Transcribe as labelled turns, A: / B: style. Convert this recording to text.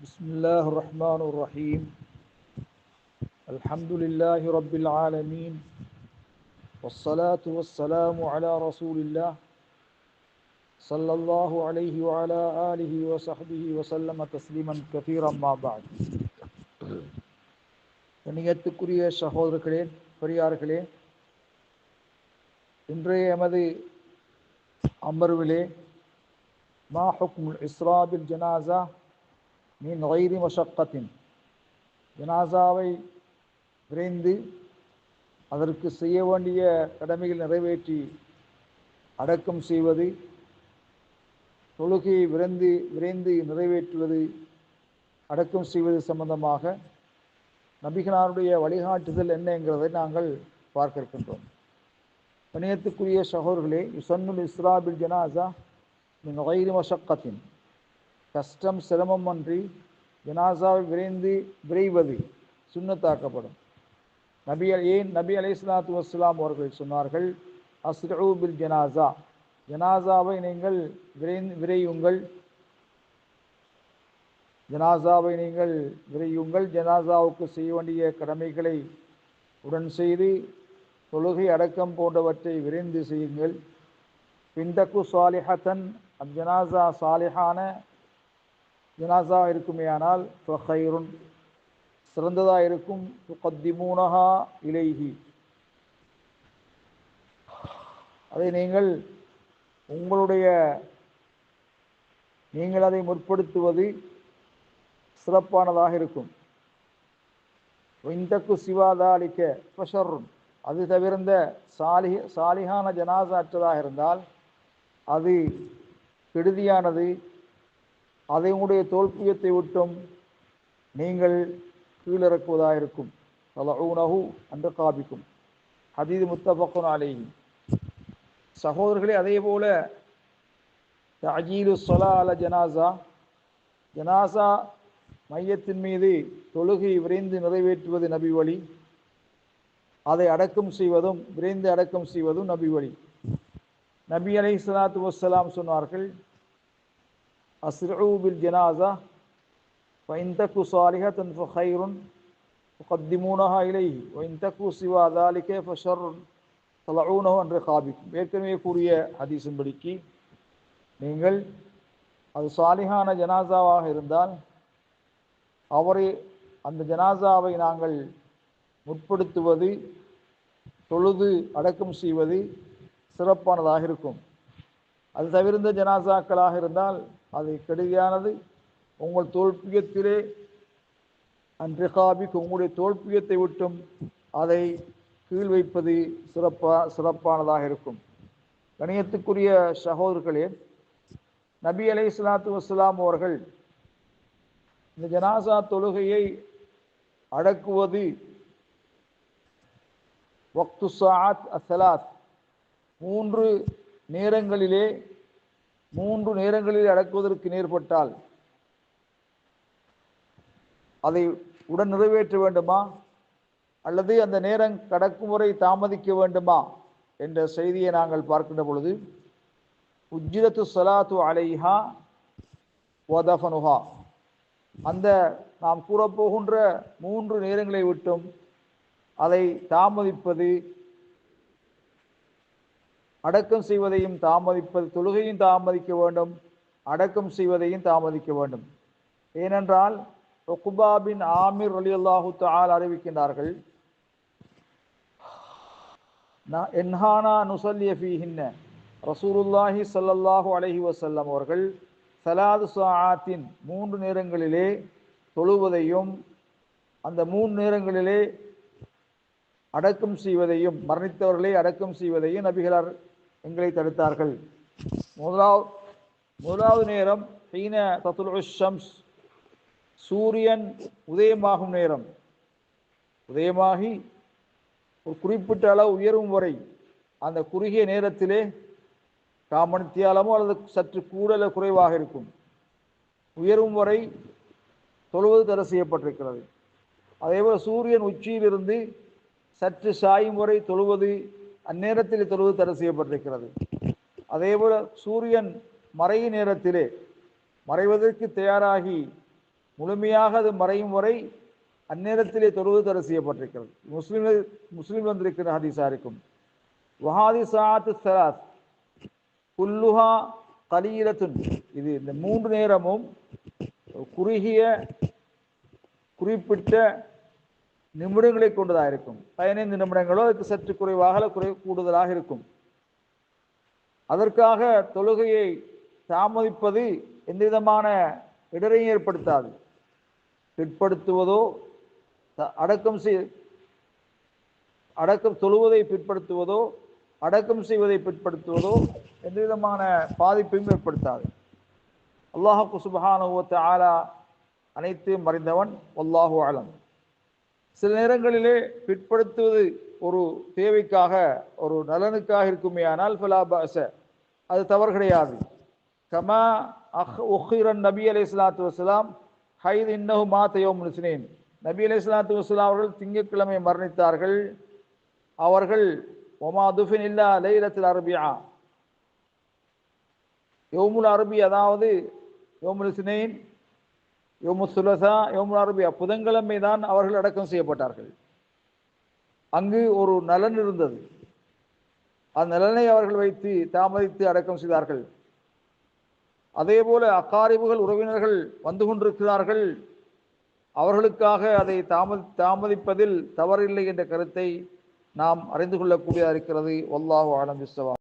A: بسم الله الرحمن الرحيم الحمد لله رب العالمين والصلاة والسلام على رسول الله صلى الله عليه وعلى آله وصحبه وسلم تسليما كثيرا ما بعد கண்ணியத்துக்குரிய சகோதரர்களே பெரியார்களே இன்றைய எமது அமர்விலே மா ஹுக்முல் இஸ்ராபில் ஜனாசா மீன் வைரி மஷக்கத்தின் ஜனாசாவை விரைந்து அதற்கு செய்ய வேண்டிய கடமைகள் நிறைவேற்றி அடக்கம் செய்வது தொழுகையை விரைந்து விரைந்து நிறைவேற்றுவது அடக்கம் செய்வது சம்பந்தமாக நபிகளாருடைய வழிகாட்டுதல் என்ன என்கிறதை நாங்கள் பார்க்க இருக்கின்றோம் பணியத்துக்குரிய சகோர்களே யுசன்னுல் இஸ்ராபில் ஜனாசா மின் வைரி மஷக்கத்தின் கஷ்டம் சிரமம் அன்றி ஜனாசாவை விரைந்து விரைவது சுண்ணத்தாக்கப்படும். நபி ஏன் நபி அலை சலாத்து வஸ்லாம் அவர்கள் சொன்னார்கள் அஸ்ரூ பில் ஜனாசா. ஜனாசாவை நீங்கள் விரைந்து விரையுங்கள். ஜனாசாவை நீங்கள் விரையுங்கள். ஜனாசாவுக்கு செய்ய வேண்டிய கடமைகளை உடன் செய்து தொழுகை அடக்கம் போன்றவற்றை விரைந்து செய்யுங்கள். பிந்தக்கு சாலிஹத்தன் அஜனாசா சாலிஹான ஜனாசா இருக்குமேயானால் ஃபஹைருன் சிறந்ததாக இருக்கும். துகத்திமூனஹா இலைஹி. அதை நீங்கள் உங்களுடைய நீங்கள் அதை முற்படுத்துவது சிறப்பானதாக இருக்கும். இந்தக்கு சிவாதாலிக்க ஃபஷருன் அது தவிர்ந்த சாலி சாலிகான ஜனாசா அற்றதாக இருந்தால் அது கெடுதியானது அதை உங்களுடைய தோல்பியத்தை விட்டும் நீங்கள் கீழிறக்குவதாக இருக்கும் உணவு அன்று காபிக்கும். ஹதீது முத்தபக்குன் அலேஹி. சகோதரர்களே அதே போல அஜீலு சொலா அல ஜனாசா ஜனாசா மையத்தின் மீது தொழுகை விரைந்து நிறைவேற்றுவது நபி வழி. அதை அடக்கம் செய்வதும் விரைந்து அடக்கம் செய்வதும் நபி வழி. நபி அலை சலாத்து வசலாம் சொன்னார்கள் أسرعوا بالجنازة فإن تكو صالحة فخير تقدمونها إليه وإن تكو سوى ذلك فشر طلعونه عن رقابكم ஏற்கனவே கூறிய ஹதீஸின் படிக்கு நீங்கள் அது சாலிஹான ஜனாசாவாக இருந்தால் அவரை அந்த ஜனாசாவை நாங்கள் முற்படுத்துவது தொழுது அடக்கம் செய்வது சிறப்பானதாக இருக்கும் அது தவிர்ந்த ஜனாசாக்களாக இருந்தால் அது கெடுதியானது உங்கள் தோல்பியத்திலே அன்றிகாபிக்கு உங்களுடைய தோல்பியத்தை விட்டும் அதை கீழ் வைப்பது சிறப்பா சிறப்பானதாக இருக்கும். கணியத்துக்குரிய சகோதரர்களே நபி அலை சலாத்து வஸ்லாம் அவர்கள் இந்த ஜனாசா தொழுகையை அடக்குவது வக்து சாத் அசலாத் மூன்று நேரங்களிலே மூன்று நேரங்களில் அடக்குவதற்கு நேர்பட்டால் அதை உடன் நிறைவேற்ற வேண்டுமா? அல்லது அந்த நேரம் கடக்கும் தாமதிக்க வேண்டுமா? என்ற செய்தியை நாங்கள் பார்க்கின்ற பொழுது உஜ்ஜிரத்து சலாத்து அலைஹா ஒதஃபனுஹா அந்த நாம் கூறப்போகின்ற மூன்று நேரங்களை விட்டும் அதை தாமதிப்பது அடக்கம் செய்வதையும் தாமதிப்பது தொழுகையும் தாமதிக்க வேண்டும். அடக்கம் செய்வதையும் தாமதிக்க வேண்டும். ஏனென்றால் ஒகுபாபின் ஆமிர் அலி அல்லாஹு தால் அறிவிக்கின்றார்கள் என்ஹானா நுசல்யஃபீஹின்ன ரசூலுல்லாஹி சல்லல்லாஹு அலஹி வசல்லம் அவர்கள் சலாது சாத்தின் மூன்று நேரங்களிலே தொழுவதையும் அந்த மூன்று நேரங்களிலே அடக்கம் செய்வதையும் மரணித்தவர்களை அடக்கம் செய்வதையும் நபிகளார் எங்களை தடுத்தார்கள். முதலாவது முதலாவது நேரம் ஹீன தத்துல் ஷம்ஸ் சூரியன் உதயமாகும் நேரம். உதயமாகி ஒரு குறிப்பிட்ட அளவு உயரும் வரை அந்த குறுகிய நேரத்திலே காமணித்தியாலமோ அல்லது சற்று கூடல குறைவாக இருக்கும். உயரும் வரை தொழுவது தடை செய்யப்பட்டிருக்கிறது. அதேபோல் சூரியன் உச்சியிலிருந்து சற்று சாயும் வரை தொழுவது அந்நேரத்தில் தொழுவது தடை செய்யப்பட்டிருக்கிறது. அதேபோல் சூரியன் மறையும் நேரத்திலே மறைவதற்கு தயாராகி முழுமையாக அது மறையும் வரை அந்நேரத்திலே தொழுவது தடை செய்யப்பட்டிருக்கிறது. முஸ்லீம் முஸ்லீம் வந்திருக்கிற ஹதீஸா இருக்கும் வஹாதி சாத்து சலாத். குல்லுஹா கலீலத்துன். இது இந்த மூன்று நேரமும் குறுகிய குறிப்பிட்ட நிமிடங்களை கொண்டதாக இருக்கும். பதினைந்து நிமிடங்களோ அதுக்கு சற்று குறைவாக குறை கூடுதலாக இருக்கும். அதற்காக தொழுகையை தாமதிப்பது எந்த விதமான இடரையும் ஏற்படுத்தாது. பிற்படுத்துவதோ அடக்கம் செய் அடக்கம் தொழுவதை பிற்படுத்துவதோ அடக்கம் செய்வதை பிற்படுத்துவதோ எந்த விதமான பாதிப்பையும் ஏற்படுத்தாது. அல்லாஹு சுபஹானஹு ஆலா தஆலா அனைத்தையும் மறைந்தவன் அல்லாஹு அலம். சில நேரங்களிலே பிற்படுத்துவது ஒரு தேவைக்காக ஒரு நலனுக்காக இருக்குமே ஆனால் ஃபலா அது தவறு கிடையாது. கமா அஹ் உஹிரன் நபி அலை சலாத்து வசலாம் ஹைத் இன்னஹு மாத்தையோ யோம் நபி அலை சலாத்து வசலாம் அவர்கள் திங்கட்கிழமை மரணித்தார்கள். அவர்கள் ஒமா துஃபின் இல்லா லைலத்தில் அரபியா? யோமுல் அரபி அதாவது யோமுல் சினைன் யோமு சுலசா யோமு அரபியா புதன்கிழமை தான் அவர்கள் அடக்கம் செய்யப்பட்டார்கள். அங்கு ஒரு நலன் இருந்தது. அந்த நலனை அவர்கள் வைத்து தாமதித்து அடக்கம் செய்தார்கள். அதே போல அக்காரிபுகள் உறவினர்கள் வந்து கொண்டிருக்கிறார்கள். அவர்களுக்காக அதை தாமதி தாமதிப்பதில் தவறில்லை என்ற கருத்தை நாம் அறிந்து கொள்ளக்கூடியதாக இருக்கிறது. ஒல்லாஹு ஆலம் விஸ்வா